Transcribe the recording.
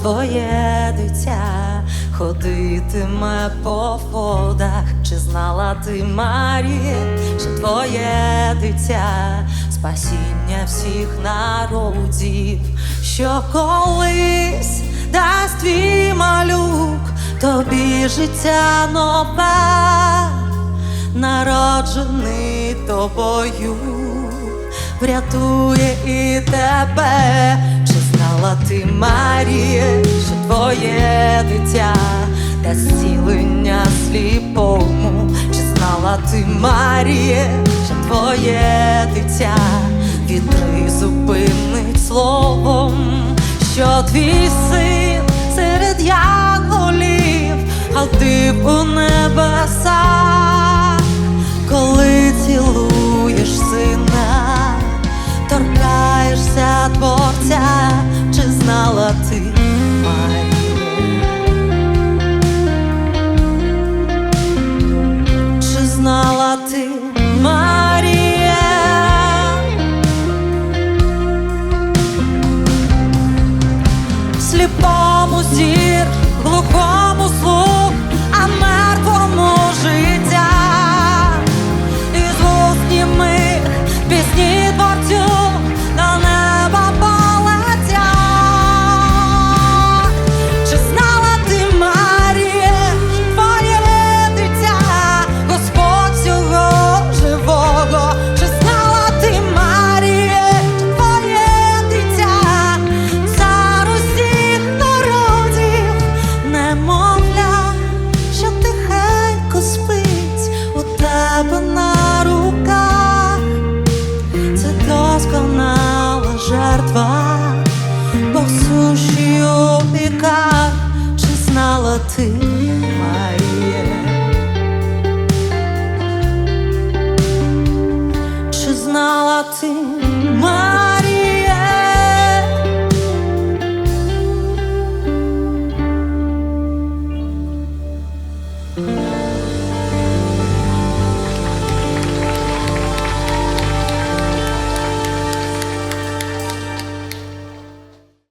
твоє дитя ходитиме по водах, чи знала ти, Марія, що твоє дитя, спасіння всіх народів, що колись дасть твій малюк, тобі життя нове, народжений тобою, врятує і тебе. Знала ти, Марія, що твоє дитя дасть зцілення сліпому? Чи знала ти, Марія, що твоє дитя вітри зупинить словом, що твій син серед янголів ходив у Сліпому зір, глухому слух, жертва, Бог суші у чи знала ти, Марія? Чи знала ти,